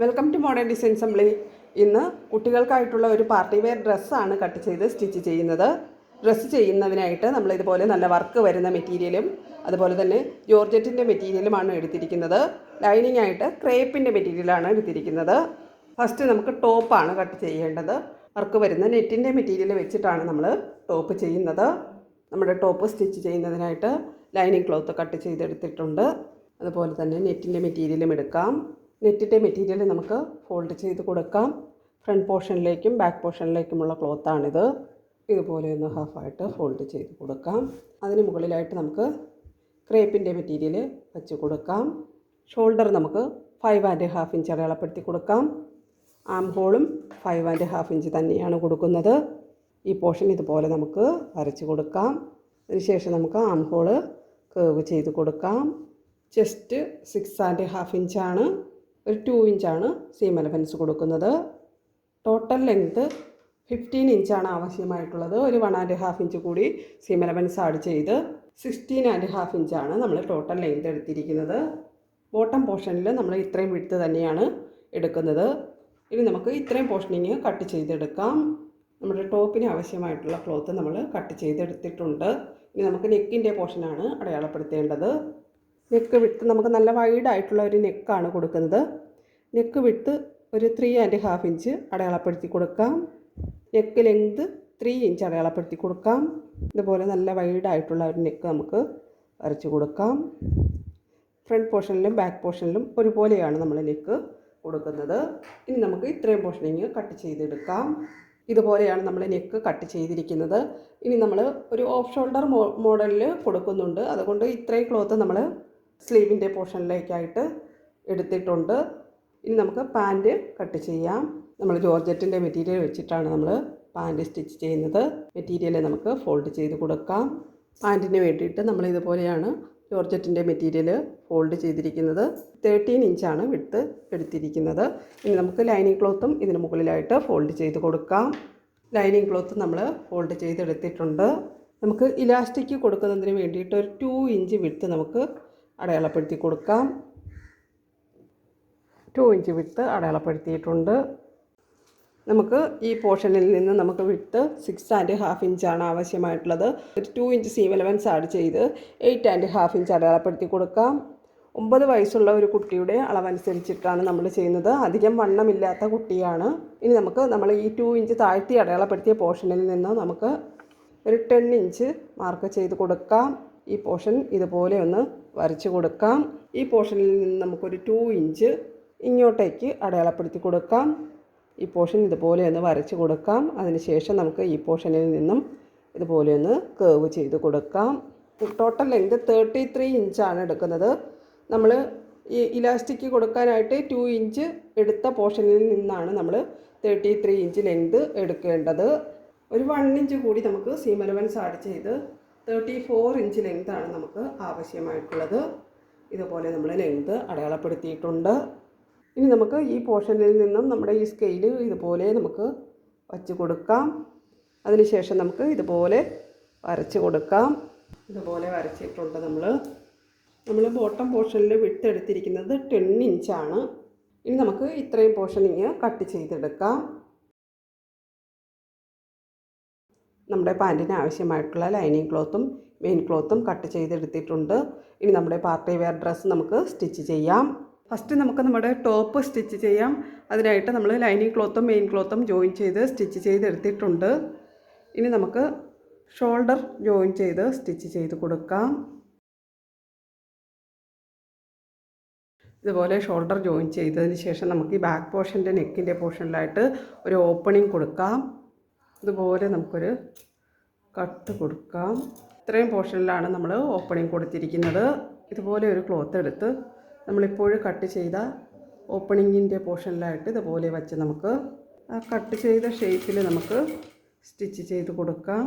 Welcome to modern design assembly ഇന്ന് കുട്ടികൾക്കായിട്ടുള്ള ഒരു പാർട്ടി വെയർ ഡ്രസ്സാണ് കട്ട് ചെയ്ത് സ്റ്റിച്ച് ചെയ്യുന്നത്. ഡ്രസ്സ് ചെയ്യുന്നതിനായിട്ട് നമ്മൾ ഇതുപോലെ നല്ല വർക്ക് വരുന്ന മെറ്റീരിയലും അതുപോലെ തന്നെ ജോർജറ്റിന്റെ മെറ്റീരിയലുമാണ് എടുത്തിരിക്കുന്നത്. ലൈനിങ് ആയിട്ട് ക്രേപ്പിന്റെ മെറ്റീരിയലാണ് എടുത്തിരിക്കുന്നത്. ഫസ്റ്റ് നമുക്ക് ടോപ്പാണ് കട്ട് ചെയ്യേണ്ടത്. വർക്ക് വരുന്ന നെറ്റിന്റെ മെറ്റീരിയൽ വെച്ചിട്ടാണ് നമ്മൾ ടോപ്പ് ചെയ്യുന്നത്. നമ്മുടെ ടോപ്പ് സ്റ്റിച്ച് ചെയ്യുന്നതിനായിട്ട് ലൈനിങ് ക്ലോത്ത് കട്ട് ചെയ്തെടുത്തിട്ടുണ്ട്. അതുപോലെ തന്നെ നെറ്റിന്റെ മെറ്റീരിയലും എടുക്കാം. നെറ്റിന്റെ മെറ്റീരിയൽ നമുക്ക് ഫോൾഡ് ചെയ്ത് കൊടുക്കാം. ഫ്രണ്ട് പോർഷനിലേക്കും ബാക്ക് പോർഷനിലേക്കുമുള്ള ക്ലോത്താണിത്. ഇതുപോലെ ഒന്ന് ഹാഫായിട്ട് ഫോൾഡ് ചെയ്ത് കൊടുക്കാം. അതിന് മുകളിലായിട്ട് നമുക്ക് ക്രേപ്പിന്റെ മെറ്റീരിയൽ വെച്ച് കൊടുക്കാം. ഷോൾഡർ നമുക്ക് ഫൈവ് ആൻഡ് ഹാഫ് ഇഞ്ച് അടയാളപ്പെടുത്തി കൊടുക്കാം. ആം ഹോളും ഫൈവ് ആൻഡ് ഹാഫ് ഇഞ്ച് തന്നെയാണ് കൊടുക്കുന്നത്. ഈ പോർഷൻ ഇതുപോലെ നമുക്ക് വരച്ച് കൊടുക്കാം. അതിനുശേഷം നമുക്ക് ആം ഹോൾ കേവ് ചെയ്ത് കൊടുക്കാം. ചെസ്റ്റ് സിക്സ് ആൻഡ് ഹാഫ് ഇഞ്ചാണ്. ഒരു ടു ഇഞ്ചാണ് സീം എലവൻസ് കൊടുക്കുന്നത്. ടോട്ടൽ ലെങ്ത്ത് ഫിഫ്റ്റീൻ ഇഞ്ചാണ് ആവശ്യമായിട്ടുള്ളത്. ഒരു വൺ ആൻഡ് ഹാഫ് ഇഞ്ച് കൂടി സീം എലവൻസ് ആഡ് ചെയ്ത് സിക്സ്റ്റീൻ ആൻഡ് ഹാഫ് ഇഞ്ചാണ് നമ്മൾ ടോട്ടൽ ലെങ്ത് എടുത്തിരിക്കുന്നത്. ബോട്ടം പോർഷനിൽ നമ്മൾ ഇത്രയും വിടുത്ത് തന്നെയാണ് എടുക്കുന്നത്. ഇനി നമുക്ക് ഇത്രയും പോർഷനിങ് കട്ട് ചെയ്തെടുക്കാം. നമ്മുടെ ടോപ്പിന് ആവശ്യമായിട്ടുള്ള ക്ലോത്ത് നമ്മൾ കട്ട് ചെയ്തെടുത്തിട്ടുണ്ട്. ഇനി നമുക്ക് നെക്കിന്റെ പോർഷനാണ് അടയാളപ്പെടുത്തേണ്ടത്. നെക്ക് വിട്ട് നമുക്ക് നല്ല വൈഡായിട്ടുള്ള ഒരു നെക്കാണ് കൊടുക്കുന്നത്. നെക്ക് വിട്ട് ഒരു ത്രീ ആൻഡ് ഹാഫ് ഇഞ്ച് അടയാളപ്പെടുത്തി കൊടുക്കാം. നെക്ക് ലെങ്ത് ത്രീ ഇഞ്ച് അടയാളപ്പെടുത്തി കൊടുക്കാം. ഇതുപോലെ നല്ല വൈഡായിട്ടുള്ള ഒരു നെക്ക് നമുക്ക് വരച്ച് കൊടുക്കാം. ഫ്രണ്ട് പോർഷനിലും ബാക്ക് പോർഷനിലും ഒരുപോലെയാണ് നമ്മൾ നെക്ക് കൊടുക്കുന്നത്. ഇനി നമുക്ക് ഇത്രയും പോർഷനിങ് കട്ട് ചെയ്തെടുക്കാം. ഇതുപോലെയാണ് നമ്മൾ നെക്ക് കട്ട് ചെയ്തിരിക്കുന്നത്. ഇനി നമ്മൾ ഒരു ഓഫ് ഷോൾഡർ മോഡലിൽ കൊടുക്കുന്നുണ്ട്. അതുകൊണ്ട് ഇത്രയും ക്ലോത്ത് നമ്മൾ സ്ലീവിന്റെ പോർഷനിലേക്കായിട്ട് എടുത്തിട്ടുണ്ട്. ഇനി നമുക്ക് പാന്റ് കട്ട് ചെയ്യാം. നമ്മൾ ജോർജറ്റിന്റെ മെറ്റീരിയൽ വെച്ചിട്ടാണ് നമ്മൾ പാന്റ് സ്റ്റിച്ച് ചെയ്യുന്നത്. മെറ്റീരിയൽ നമുക്ക് ഫോൾഡ് ചെയ്ത് കൊടുക്കാം. പാന്റിന് വേണ്ടിയിട്ട് നമ്മൾ ഇതുപോലെയാണ് ജോർജറ്റിന്റെ മെറ്റീരിയൽ ഫോൾഡ് ചെയ്തിരിക്കുന്നത്. തേർട്ടീൻ ഇഞ്ചാണ് വിട്ട് എടുത്തിരിക്കുന്നത്. ഇനി നമുക്ക് ലൈനിങ് ക്ലോത്തും ഇതിന് മുകളിലായിട്ട് ഫോൾഡ് ചെയ്ത് കൊടുക്കാം. ലൈനിങ് ക്ലോത്ത് നമ്മൾ ഫോൾഡ് ചെയ്തെടുത്തിട്ടുണ്ട്. നമുക്ക് ഇലാസ്റ്റിക് കൊടുക്കുന്നതിന് വേണ്ടിയിട്ട് ഒരു ടു ഇഞ്ച് വിട്ട് നമുക്ക് അടയാളപ്പെടുത്തി കൊടുക്കാം. ടു ഇഞ്ച് വിട്ട് അടയാളപ്പെടുത്തിയിട്ടുണ്ട്. നമുക്ക് ഈ പോർഷനിൽ നിന്ന് നമുക്ക് വിട്ട് സിക്സ് ആൻഡ് ഹാഫ് ഇഞ്ചാണ് ആവശ്യമായിട്ടുള്ളത്. ഒരു two inch seam allowance add ചെയ്ത് എയ്റ്റ് ആൻഡ് ഹാഫ് ഇഞ്ച് അടയാളപ്പെടുത്തി കൊടുക്കാം. ഒമ്പത് വയസ്സുള്ള ഒരു കുട്ടിയുടെ അളവനുസരിച്ചിട്ടാണ് നമ്മൾ ചെയ്യുന്നത്. അധികം വണ്ണമില്ലാത്ത കുട്ടിയാണ്. ഇനി നമുക്ക് നമ്മൾ ഈ ടു ഇഞ്ച് താഴ്ത്തി അടയാളപ്പെടുത്തിയ പോർഷനിൽ നിന്ന് നമുക്ക് ഒരു ടെൻ ഇഞ്ച് മാർക്ക് ചെയ്ത് കൊടുക്കാം. ഈ പോർഷൻ ഇതുപോലെ ഒന്ന് വരച്ച് കൊടുക്കാം. ഈ പോർഷനിൽ നിന്ന് നമുക്കൊരു ടു ഇഞ്ച് ഇങ്ങോട്ടേക്ക് അടയാളപ്പെടുത്തി കൊടുക്കാം. ഈ പോർഷൻ ഇതുപോലെ ഒന്ന് വരച്ച് കൊടുക്കാം. അതിനുശേഷം നമുക്ക് ഈ പോർഷനിൽ നിന്നും ഇതുപോലെ ഒന്ന് കേവ് ചെയ്ത് കൊടുക്കാം. ടോട്ടൽ ലെങ്ത് തേർട്ടി ത്രീ ഇഞ്ചാണ് എടുക്കുന്നത്. നമ്മൾ ഈ ഇലാസ്റ്റിക് കൊടുക്കാനായിട്ട് ടു ഇഞ്ച് എടുത്ത പോർഷനിൽ നിന്നാണ് നമ്മൾ തേർട്ടി ത്രീ ഇഞ്ച് ലെങ്ത് എടുക്കേണ്ടത്. ഒരു വൺ ഇഞ്ച് കൂടി നമുക്ക് സീം അലവൻസ് ആഡ് ചെയ്ത് തേർട്ടി ഫോർ ഇഞ്ച് ലെങ്താണ് നമുക്ക് ആവശ്യമായിട്ടുള്ളത്. ഇതുപോലെ നമ്മൾ ലെങ്ത് അടയാളപ്പെടുത്തിയിട്ടുണ്ട്. ഇനി നമുക്ക് ഈ പോർഷനിൽ നിന്നും നമ്മുടെ ഈ സ്കെയിൽ ഇതുപോലെ നമുക്ക് വച്ച് കൊടുക്കാം. അതിനുശേഷം നമുക്ക് ഇതുപോലെ വരച്ച് കൊടുക്കാം. ഇതുപോലെ വരച്ചിട്ടുണ്ട് നമ്മൾ നമ്മൾ ബോട്ടം പോർഷനിൽ വിട്ടെടുത്തിരിക്കുന്നത് ടെൻ ഇഞ്ചാണ് ഇനി നമുക്ക് ഇത്രയും പോർഷൻ ഇങ്ങനെ കട്ട് ചെയ്തെടുക്കാം. നമ്മുടെ പാന്റിന് ആവശ്യമായിട്ടുള്ള ലൈനിങ് ക്ലോത്തും മെയിൻ ക്ലോത്തും കട്ട് ചെയ്തെടുത്തിട്ടുണ്ട്. ഇനി നമ്മുടെ പാർട്ടി വെയർ ഡ്രസ്സ് നമുക്ക് സ്റ്റിച്ച് ചെയ്യാം. ഫസ്റ്റ് നമുക്ക് നമ്മുടെ ടോപ്പ് സ്റ്റിച്ച് ചെയ്യാം. അതിനായിട്ട് നമ്മൾ ലൈനിങ് ക്ലോത്തും മെയിൻ ക്ലോത്തും ജോയിൻ ചെയ്ത് സ്റ്റിച്ച് ചെയ്തെടുത്തിട്ടുണ്ട്. ഇനി നമുക്ക് ഷോൾഡർ ജോയിൻ ചെയ്ത് സ്റ്റിച്ച് ചെയ്ത് കൊടുക്കാം. ഇതുപോലെ ഷോൾഡർ ജോയിൻ ചെയ്തതിന് ശേഷം നമുക്ക് ഈ ബാക്ക് പോർഷന്റെ നെക്കിന്റെ പോർഷനിലായിട്ട് ഒരു ഓപ്പണിംഗ് കൊടുക്കാം. ഇതുപോലെ നമുക്കൊരു കട്ട് കൊടുക്കാം. ഇത്രയും പോർഷനിലാണ് നമ്മൾ ഓപ്പണിംഗ് കൊടുത്തിരിക്കുന്നത്. ഇതുപോലെ ഒരു ക്ലോത്ത് എടുത്ത് നമ്മളിപ്പോൾ കട്ട് ചെയ്ത ഓപ്പണിങ്ങിന്റെ പോർഷനിലായിട്ട് ഇതുപോലെ വച്ച് നമുക്ക് ആ കട്ട് ചെയ്ത ഷേപ്പിൽ നമുക്ക് സ്റ്റിച്ച് ചെയ്ത് കൊടുക്കാം.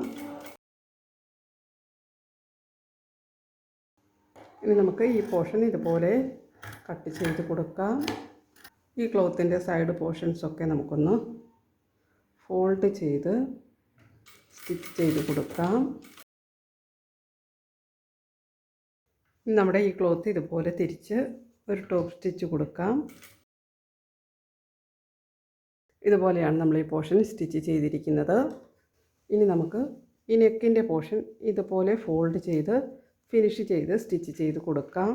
ഇനി നമുക്ക് ഈ പോർഷൻ ഇതുപോലെ കട്ട് ചെയ്ത് കൊടുക്കാം. ഈ ക്ലോത്തിന്റെ സൈഡ് പോർഷൻസൊക്കെ നമുക്കൊന്ന് ഫോൾഡ് ചെയ്ത് സ്റ്റിച്ച് ചെയ്ത് കൊടുക്കാം. നമ്മുടെ ഈ ക്ലോത്ത് ഇതുപോലെ തിരിച്ച് ഒരു ടോപ്പ് സ്റ്റിച്ച് കൊടുക്കാം. ഇതുപോലെയാണ് നമ്മൾ ഈ പോർഷൻ സ്റ്റിച്ച് ചെയ്തിരിക്കുന്നത്. ഇനി നമുക്ക് ഈ നെക്കിന്റെ പോർഷൻ ഇതുപോലെ ഫോൾഡ് ചെയ്ത് ഫിനിഷ് ചെയ്ത് സ്റ്റിച്ച് ചെയ്ത് കൊടുക്കാം.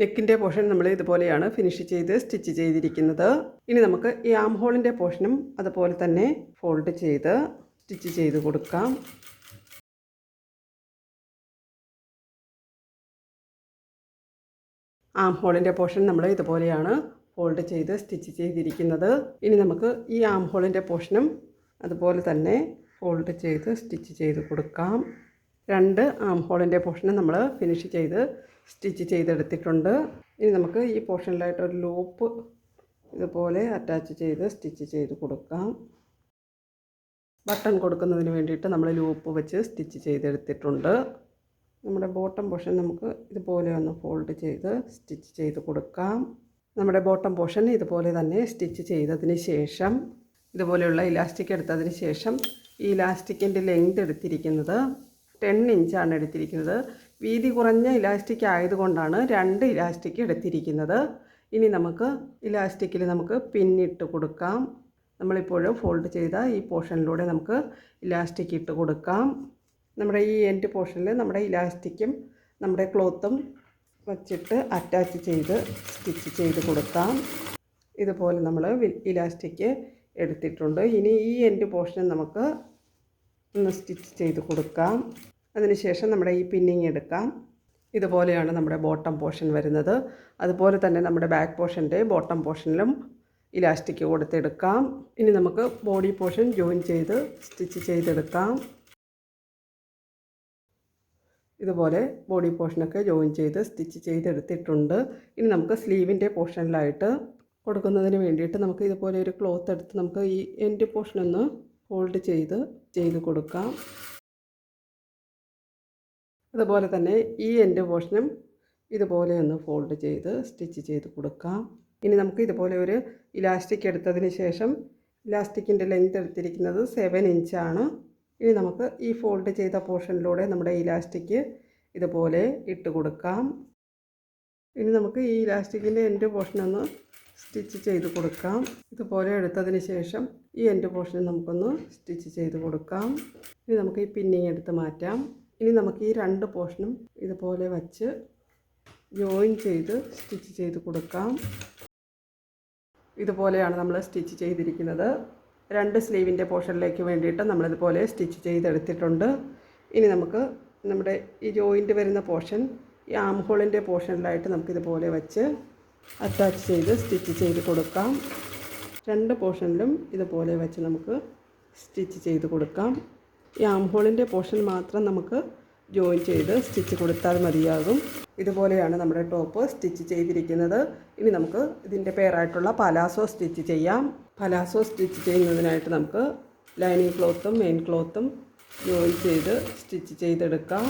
നെക്കിന്റെ പോർഷൻ നമ്മൾ ഇതുപോലെയാണ് ഫിനിഷ് ചെയ്ത് സ്റ്റിച്ച് ചെയ്തിരിക്കുന്നത്. ഇനി നമുക്ക് ഈ ആം ഹോളിന്റെ പോർഷനും അതുപോലെ തന്നെ ഫോൾഡ് ചെയ്ത് സ്റ്റിച്ച് ചെയ്ത് കൊടുക്കാം. ആം ഹോളിന്റെ പോർഷൻ നമ്മൾ ഇതുപോലെയാണ് ഫോൾഡ് ചെയ്ത് സ്റ്റിച്ച് ചെയ്തിരിക്കുന്നത്. ഇനി നമുക്ക് ഈ ആം ഹോളിന്റെ പോർഷനും അതുപോലെ തന്നെ ഫോൾഡ് ചെയ്ത് സ്റ്റിച്ച് ചെയ്ത് കൊടുക്കാം. രണ്ട് ആം ഹോളിന്റെ പോർഷനും നമ്മൾ ഫിനിഷ് ചെയ്ത് സ്റ്റിച്ച് ചെയ്തെടുത്തിട്ടുണ്ട്. ഇനി നമുക്ക് ഈ പോർഷനിലായിട്ട് ഒരു ലൂപ്പ് ഇതുപോലെ അറ്റാച്ച് ചെയ്ത് സ്റ്റിച്ച് ചെയ്ത് കൊടുക്കാം. ബട്ടൺ കൊടുക്കുന്നതിന് വേണ്ടിയിട്ട് നമ്മൾ ലൂപ്പ് വെച്ച് സ്റ്റിച്ച് ചെയ്തെടുത്തിട്ടുണ്ട്. നമ്മുടെ ബോട്ടം പോർഷൻ നമുക്ക് ഇതുപോലെ ഒന്ന് ഫോൾഡ് ചെയ്ത് സ്റ്റിച്ച് ചെയ്ത് കൊടുക്കാം. നമ്മുടെ ബോട്ടം പോർഷൻ ഇതുപോലെ തന്നെ സ്റ്റിച്ച് ചെയ്തതിന് ശേഷം ഇതുപോലെയുള്ള ഇലാസ്റ്റിക് എടുത്തതിന് ശേഷം ഈ ഇലാസ്റ്റിക്കിന്റെ ലെങ്ത് എടുത്തിരിക്കുന്നത് ടെൻ ഇഞ്ചാണ് എടുത്തിരിക്കുന്നത്. വീതി കുറഞ്ഞ ഇലാസ്റ്റിക് ആയതുകൊണ്ടാണ് രണ്ട് ഇലാസ്റ്റിക് എടുത്തിരിക്കുന്നത്. ഇനി നമുക്ക് ഇലാസ്റ്റിക്കിൽ നമുക്ക് പിന്നിട്ട് കൊടുക്കാം. നമ്മളിപ്പോഴും ഫോൾഡ് ചെയ്ത ഈ പോർഷനിലൂടെ നമുക്ക് ഇലാസ്റ്റിക് ഇട്ട് കൊടുക്കാം. നമ്മുടെ ഈ എൻഡ് പോർഷനിൽ നമ്മുടെ ഇലാസ്റ്റിക്കും നമ്മുടെ ക്ലോത്തും വച്ചിട്ട് അറ്റാച്ച് ചെയ്ത് സ്റ്റിച്ച് ചെയ്ത് കൊടുക്കാം. ഇതുപോലെ നമ്മൾ ഇലാസ്റ്റിക് എടുത്തിട്ടുണ്ട്. ഇനി ഈ എൻഡ് പോർഷൻ നമുക്ക് ഒന്ന് സ്റ്റിച്ച് ചെയ്ത് കൊടുക്കാം. അതിനുശേഷം നമ്മുടെ ഈ പിന്നിങ് എടുക്കാം. ഇതുപോലെയാണ് നമ്മുടെ ബോട്ടം പോർഷൻ വരുന്നത്. അതുപോലെ തന്നെ നമ്മുടെ ബാക്ക് പോർഷന്റെ ബോട്ടം പോർഷനിലും ഇലാസ്റ്റിക് കൊടുത്തെടുക്കാം. ഇനി നമുക്ക് ബോഡി പോർഷൻ ജോയിൻ ചെയ്ത് സ്റ്റിച്ച് ചെയ്തെടുക്കാം. ഇതുപോലെ ബോഡി പോർഷനൊക്കെ ജോയിൻ ചെയ്ത് സ്റ്റിച്ച് ചെയ്തെടുത്തിട്ടുണ്ട്. ഇനി നമുക്ക് സ്ലീവിന്റെ പോർഷനിലായിട്ട് കൊടുക്കുന്നതിന് വേണ്ടിയിട്ട് നമുക്ക് ഇതുപോലെ ഒരു ക്ലോത്ത് എടുത്ത് നമുക്ക് ഈ എൻഡ് പോർഷനൊന്ന് ഫോൾഡ് ചെയ്ത് ചെയ്ത് കൊടുക്കാം. അതുപോലെ തന്നെ ഈ എന്റെ പോർഷനും ഇതുപോലെ ഒന്ന് ഫോൾഡ് ചെയ്ത് സ്റ്റിച്ച് ചെയ്ത് കൊടുക്കാം. ഇനി നമുക്ക് ഇതുപോലെ ഒരു ഇലാസ്റ്റിക് എടുത്തതിന് ശേഷം ഇലാസ്റ്റിക്കിന്റെ ലെങ്ത് എടുത്തിരിക്കുന്നത് സെവൻ ഇഞ്ചാണ് ഇനി നമുക്ക് ഈ ഫോൾഡ് ചെയ്ത പോർഷനിലൂടെ നമ്മുടെ ഇലാസ്റ്റിക് ഇതുപോലെ ഇട്ട് കൊടുക്കാം. ഇനി നമുക്ക് ഈ ഇലാസ്റ്റിക്കിന്റെ എൻഡ് പോർഷനൊന്ന് സ്റ്റിച്ച് ചെയ്ത് കൊടുക്കാം. ഇതുപോലെ എടുത്തതിന് ശേഷം ഈ എൻഡ് പോർഷൻ നമുക്കൊന്ന് സ്റ്റിച്ച് ചെയ്ത് കൊടുക്കാം. ഇനി നമുക്ക് ഈ പിന്നിങ് എടുത്ത് മാറ്റാം. ഇനി നമുക്ക് ഈ രണ്ട് പോർഷനും ഇതുപോലെ വച്ച് ജോയിൻ ചെയ്ത് സ്റ്റിച്ച് ചെയ്ത് കൊടുക്കാം. ഇതുപോലെയാണ് നമ്മൾ സ്റ്റിച്ച് ചെയ്തിരിക്കുന്നത്. രണ്ട് സ്ലീവിന്റെ പോർഷനിലേക്ക് വേണ്ടിയിട്ട് നമ്മളിതുപോലെ സ്റ്റിച്ച് ചെയ്തെടുത്തിട്ടുണ്ട്. ഇനി നമുക്ക് നമ്മുടെ ഈ ജോയിന്റ് വരുന്ന പോർഷൻ ഈ ആം ഹോളിന്റെ പോർഷനിലായിട്ട് നമുക്കിതുപോലെ വെച്ച് അറ്റാച്ച് ചെയ്ത് സ്റ്റിച്ച് ചെയ്ത് കൊടുക്കാം. രണ്ട് പോർഷനിലും ഇതുപോലെ വെച്ച് നമുക്ക് സ്റ്റിച്ച് ചെയ്ത് കൊടുക്കാം. ഈ ആം ഹോളിന്റെ പോർഷൻ മാത്രം നമുക്ക് ജോയിൻ ചെയ്ത് സ്റ്റിച്ച് കൊടുത്താൽ മതിയാകും. ഇതുപോലെയാണ് നമ്മുടെ ടോപ്പ് സ്റ്റിച്ച് ചെയ്തിരിക്കുന്നത്. ഇനി നമുക്ക് ഇതിന്റെ പേരായിട്ടുള്ള പലാസോ സ്റ്റിച്ച് ചെയ്യാം. പലാസോ സ്റ്റിച്ച് ചെയ്യുന്നതിനായിട്ട് നമുക്ക് ലൈനിങ് ക്ലോത്തും മെയിൻ ക്ലോത്തും ജോയിൻ ചെയ്ത് സ്റ്റിച്ച് ചെയ്തെടുക്കാം.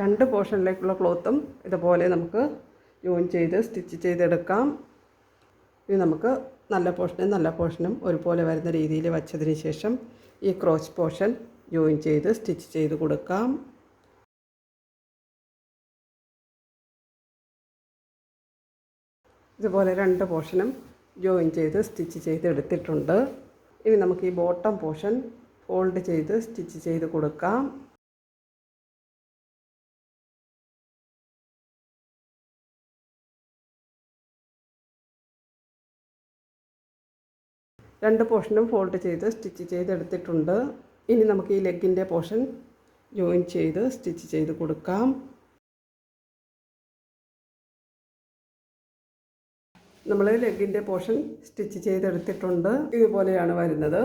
രണ്ട് പോർഷനിലേക്കുള്ള ക്ലോത്തും ഇതുപോലെ നമുക്ക് ജോയിൻ ചെയ്ത് സ്റ്റിച്ച് ചെയ്തെടുക്കാം. ഇനി നമുക്ക് നല്ല പോർഷനും നല്ല പോർഷനും ഒരുപോലെ വരുന്ന രീതിയിൽ വച്ചതിന് ശേഷം ഈ ക്രോച്ച് പോർഷൻ ജോയിൻ ചെയ്ത് സ്റ്റിച്ച് ചെയ്ത് കൊടുക്കാം. ഇതുപോലെ രണ്ട് പോർഷനും ജോയിൻ ചെയ്ത് സ്റ്റിച്ച് ചെയ്ത് എടുത്തിട്ടുണ്ട്. ഇനി നമുക്ക് ഈ ബോട്ടം പോർഷൻ ഫോൾഡ് ചെയ്ത് സ്റ്റിച്ച് ചെയ്ത് കൊടുക്കാം. രണ്ട് പോർഷനും ഫോൾഡ് ചെയ്ത് സ്റ്റിച്ച് ചെയ്തെടുത്തിട്ടുണ്ട്. ഇനി നമുക്ക് ഈ ലെഗിന്റെ പോർഷൻ ജോയിൻ ചെയ്ത് സ്റ്റിച്ച് ചെയ്ത് കൊടുക്കാം. നമ്മൾ ലെഗിന്റെ പോർഷൻ സ്റ്റിച്ച് ചെയ്തെടുത്തിട്ടുണ്ട്. ഇതുപോലെയാണ് വരുന്നത്.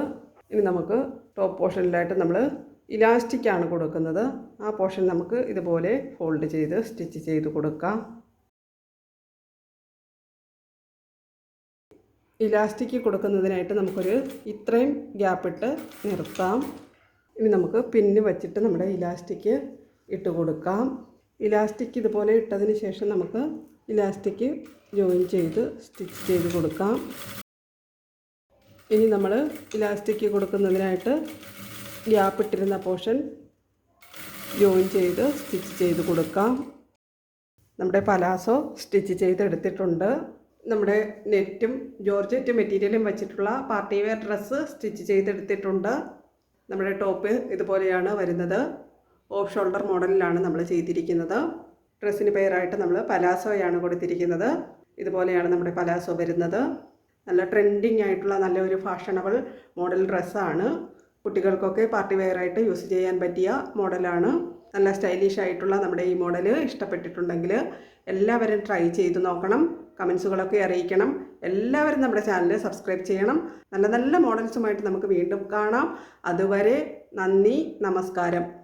ഇനി നമുക്ക് ടോപ്പ് പോർഷനിലായിട്ട് നമ്മൾ ഇലാസ്റ്റിക്കാണ് കൊടുക്കുന്നത്. ആ പോർഷൻ നമുക്ക് ഇതുപോലെ ഫോൾഡ് ചെയ്ത് സ്റ്റിച്ച് ചെയ്ത് കൊടുക്കാം. ഇലാസ്റ്റിക് കൊടുക്കുന്നതിനായിട്ട് നമുക്കൊരു ഇത്രയും ഗ്യാപ്പിട്ട് നിർത്താം. ഇനി നമുക്ക് പിന്ന് വച്ചിട്ട് നമ്മുടെ ഇലാസ്റ്റിക് ഇട്ട് കൊടുക്കാം. ഇലാസ്റ്റിക് ഇതുപോലെ ഇട്ടതിന് ശേഷം നമുക്ക് ഇലാസ്റ്റിക് ജോയിൻ ചെയ്ത് സ്റ്റിച്ച് ചെയ്ത് കൊടുക്കാം. ഇനി നമ്മൾ ഇലാസ്റ്റിക് കൊടുക്കുന്നതിനായിട്ട് ഗ്യാപ്പ് ഇട്ടിരുന്ന പോർഷൻ ജോയിൻ ചെയ്ത് സ്റ്റിച്ച് ചെയ്ത് കൊടുക്കാം. നമ്മുടെ പലാസോ സ്റ്റിച്ച് ചെയ്തെടുത്തിട്ടുണ്ട്. നമ്മുടെ നെറ്റും ജോർജറ്റ് മെറ്റീരിയലും വെച്ചിട്ടുള്ള പാർട്ടി വെയർ ഡ്രസ്സ് സ്റ്റിച്ച് ചെയ്തെടുത്തിട്ടുണ്ട്. നമ്മുടെ ടോപ്പ് ഇതുപോലെയാണ് വരുന്നത്. ഓഫ് ഷോൾഡർ മോഡലിലാണ് നമ്മൾ ചെയ്തിരിക്കുന്നത്. ഡ്രസ്സിന് പേരായിട്ട് നമ്മൾ പലാസോയാണ് കൊടുത്തിരിക്കുന്നത്. ഇതുപോലെയാണ് നമ്മുടെ പലാസോ വരുന്നത്. നല്ല ട്രെൻഡിങ് ആയിട്ടുള്ള നല്ലൊരു ഫാഷണബിൾ മോഡൽ ഡ്രസ്സാണ്. കുട്ടികൾക്കൊക്കെ പാർട്ടി വെയറായിട്ട് യൂസ് ചെയ്യാൻ പറ്റിയ മോഡലാണ്. നല്ല സ്റ്റൈലിഷ് ആയിട്ടുള്ള നമ്മുടെ ഈ മോഡൽ ഇഷ്ടപ്പെട്ടിട്ടുണ്ടെങ്കിൽ എല്ലാവരും ട്രൈ ചെയ്ത് നോക്കണം. കമൻസുകളൊക്കെ അറിയിക്കണം. എല്ലാവരും നമ്മുടെ ചാനൽ സബ്സ്ക്രൈബ് ചെയ്യണം. നല്ല നല്ല മോഡൽസുമായിട്ട് നമുക്ക് വീണ്ടും കാണാം. അതുവരെ നന്ദി നമസ്കാരം.